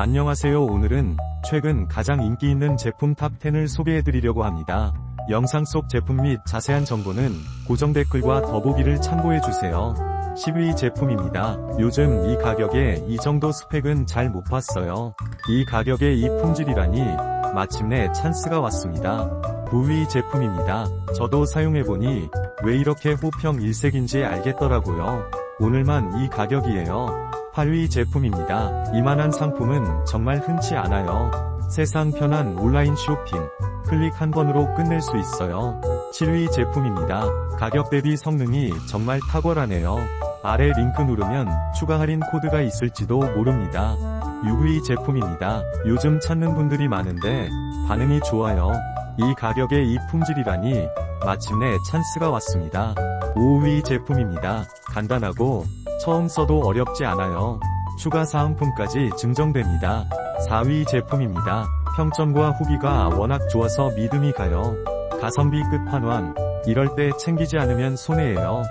안녕하세요. 오늘은 최근 가장 인기 있는 제품 탑10을 소개해드리려고 합니다. 영상 속 제품 및 자세한 정보는 고정 댓글과 더보기를 참고해주세요. 10위 제품입니다. 요즘 이 가격에 이 정도 스펙은 잘 못 봤어요. 이 가격에 이 품질이라니 마침내 찬스가 왔습니다. 9위 제품입니다. 저도 사용해보니 왜 이렇게 호평 일색인지 알겠더라고요. 오늘만 이 가격이에요. 8위 제품입니다. 이만한 상품은 정말 흔치 않아요. 세상 편한 온라인 쇼핑. 클릭 한 번으로 끝낼 수 있어요. 7위 제품입니다. 가격 대비 성능이 정말 탁월하네요. 아래 링크 누르면 추가 할인 코드가 있을지도 모릅니다. 6위 제품입니다. 요즘 찾는 분들이 많은데 반응이 좋아요. 이 가격에 이 품질이라니 마침내 찬스가 왔습니다. 5위 제품입니다. 간단하고 처음 써도 어렵지 않아요. 추가 사은품까지 증정됩니다. 4위 제품입니다. 평점과 후기가 워낙 좋아서 믿음이 가요. 가성비 끝판왕. 이럴 때 챙기지 않으면 손해예요.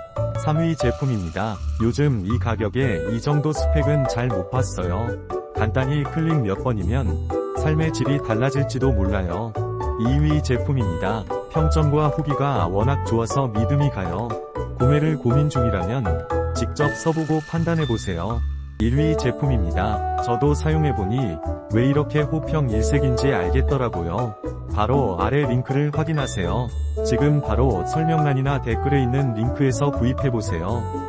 3위 제품입니다. 요즘 이 가격에 이 정도 스펙은 잘 못 봤어요. 간단히 클릭 몇 번이면 삶의 질이 달라질지도 몰라요. 2위 제품입니다. 평점과 후기가 워낙 좋아서 믿음이 가요. 구매를 고민 중이라면 직접 써보고 판단해보세요. 1위 제품입니다. 저도 사용해보니 왜 이렇게 호평 일색인지 알겠더라고요. 바로 아래 링크를 확인하세요. 지금 바로 설명란이나 댓글에 있는 링크에서 구입해보세요.